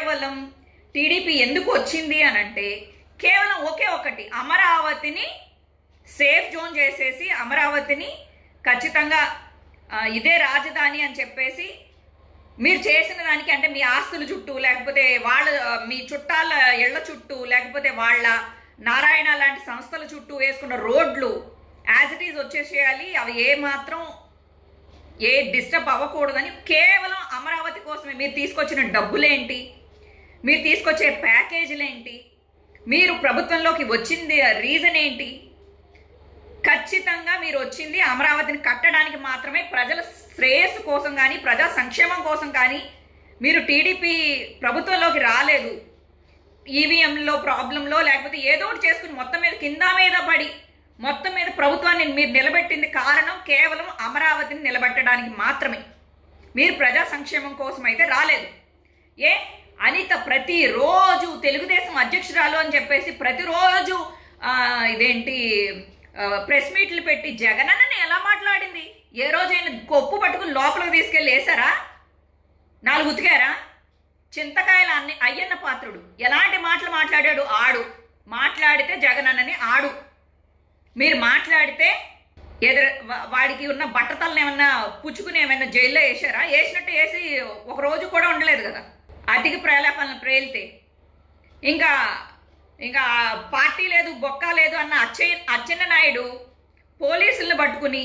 కేవలం టీడీపీ ఎందుకు వచ్చింది అని అంటే కేవలం ఒకే ఒకటి అమరావతిని సేఫ్ జోన్ చేసేసి అమరావతిని ఖచ్చితంగా ఇదే రాజధాని అని చెప్పేసి మీరు చేసిన దానికి అంటే మీ ఆస్తుల చుట్టూ లేకపోతే వాళ్ళ మీ చుట్టాల ఇళ్ళ చుట్టూ లేకపోతే వాళ్ళ నారాయణ లాంటి సంస్థల చుట్టూ వేసుకున్న రోడ్లు యాజ్ ఇట్ ఈజ్ వచ్చేసేయాలి. అవి ఏ మాత్రం ఏ డిస్టర్బ్ అవ్వకూడదని కేవలం అమరావతి కోసమే. మీరు తీసుకొచ్చిన డబ్బులేంటి? మీరు తీసుకొచ్చే ప్యాకేజీలు ఏంటి? మీరు ప్రభుత్వంలోకి వచ్చింది రీజన్ ఏంటి? ఖచ్చితంగా మీరు వచ్చింది అమరావతిని కట్టడానికి మాత్రమే ప్రజల శ్రేయస్సు కోసం కానీ ప్రజా సంక్షేమం కోసం కానీ మీరు టీడీపీ ప్రభుత్వంలోకి రాలేదు. ఈవీఎంలో ప్రాబ్లంలో లేకపోతే ఏదో ఒకటి చేసుకుని మొత్తం మీద కింద మీద పడి మొత్తం మీద ప్రభుత్వాన్ని మీరు నిలబెట్టింది కారణం కేవలం అమరావతిని నిలబెట్టడానికి మాత్రమే. మీరు ప్రజా సంక్షేమం కోసం అయితే రాలేదు. ఏ? అనిత ప్రతిరోజు తెలుగుదేశం అధ్యక్షురాలు అని చెప్పేసి ప్రతిరోజు ఇదేంటి ప్రెస్ మీట్లు పెట్టి జగనన్నని ఎలా మాట్లాడింది? ఏ రోజైనా కొప్పు పట్టుకుని లోపలికి తీసుకెళ్ళి వేసారా నాలుగు ఉతికారా? చింతకాయల అన్ని అయ్యన్న పాత్రుడు. ఎలాంటి మాటలు మాట్లాడాడు? ఆడు. మాట్లాడితే జగనన్నని ఆడు. మీరు మాట్లాడితే ఎదురు వాడికి ఉన్న బట్టతలను ఏమన్నా పుచ్చుకుని ఏమైనా జైల్లో వేసారా వేసినట్టు వేసి ఒక రోజు కూడా ఉండలేదు కదా. అతికి ప్రలాపాలను ప్రేలితే. ఇంకా ఇంకా పార్టీ లేదు బొక్క లేదు అన్న అచ్చయ్య అచ్చెన్న నాయుడు పోలీసులను పట్టుకుని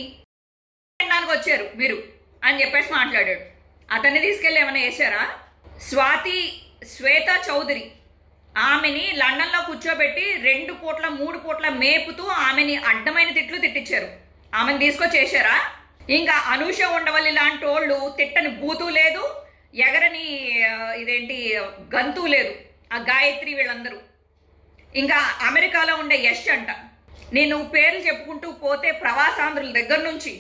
తినడానికి వచ్చారు మీరు అని చెప్పేసి మాట్లాడాడు. అతన్ని తీసుకెళ్ళి ఏమైనా వేశారా స్వాతి శ్వేత చౌదరి ఆమెని లండన్లో కూర్చోబెట్టి రెండు పూట్ల మూడు పూట్ల మేపుతూ ఆమెని అడ్డమైన తిట్లు తిట్టించారు. ఆమెను తీసుకొచ్చేసారా ఇంకా అనూష ఉండవల్లి లాంటి వాళ్ళు తిట్టని బూతు లేదు ఎగరని ఇదేంటి గంతు లేదు. ఆ గాయత్రి వీళ్ళందరూ. ఇంకా అమెరికాలో ఉండే యష్ అంట. నేను పేర్లు చెప్పుకుంటూ పోతే ప్రవాసాంధ్రుల దగ్గర నుంచి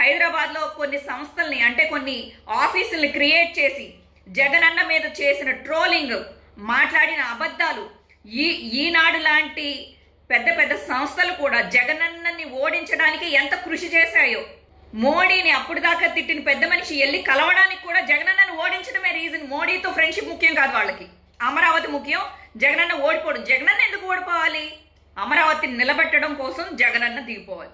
హైదరాబాద్లో కొన్ని సంస్థల్ని అంటే కొన్ని ఆఫీసుల్ని క్రియేట్ చేసి జగనన్న మీద చేసిన ట్రోలింగ్ మాట్లాడిన అబద్ధాలు ఈ ఈనాడు లాంటి పెద్ద పెద్ద సంస్థలు కూడా జగనన్నని ఓడించడానికి ఎంత కృషి చేశాయో. మోడీని అప్పుడు దాకా తిట్టిన పెద్ద మనిషి వెళ్ళి కలవడానికి కూడా జగనన్నను ఓడించడమే రీజన్ మోడీతో ఫ్రెండ్షిప్ ముఖ్యం కాదు వాళ్ళకి. అమరావతి ముఖ్యం. జగనన్న ఓడిపోవడం. జగనన్న ఎందుకు ఓడిపోవాలి? అమరావతిని నిలబెట్టడం కోసం జగనన్న దిగిపోవాలి.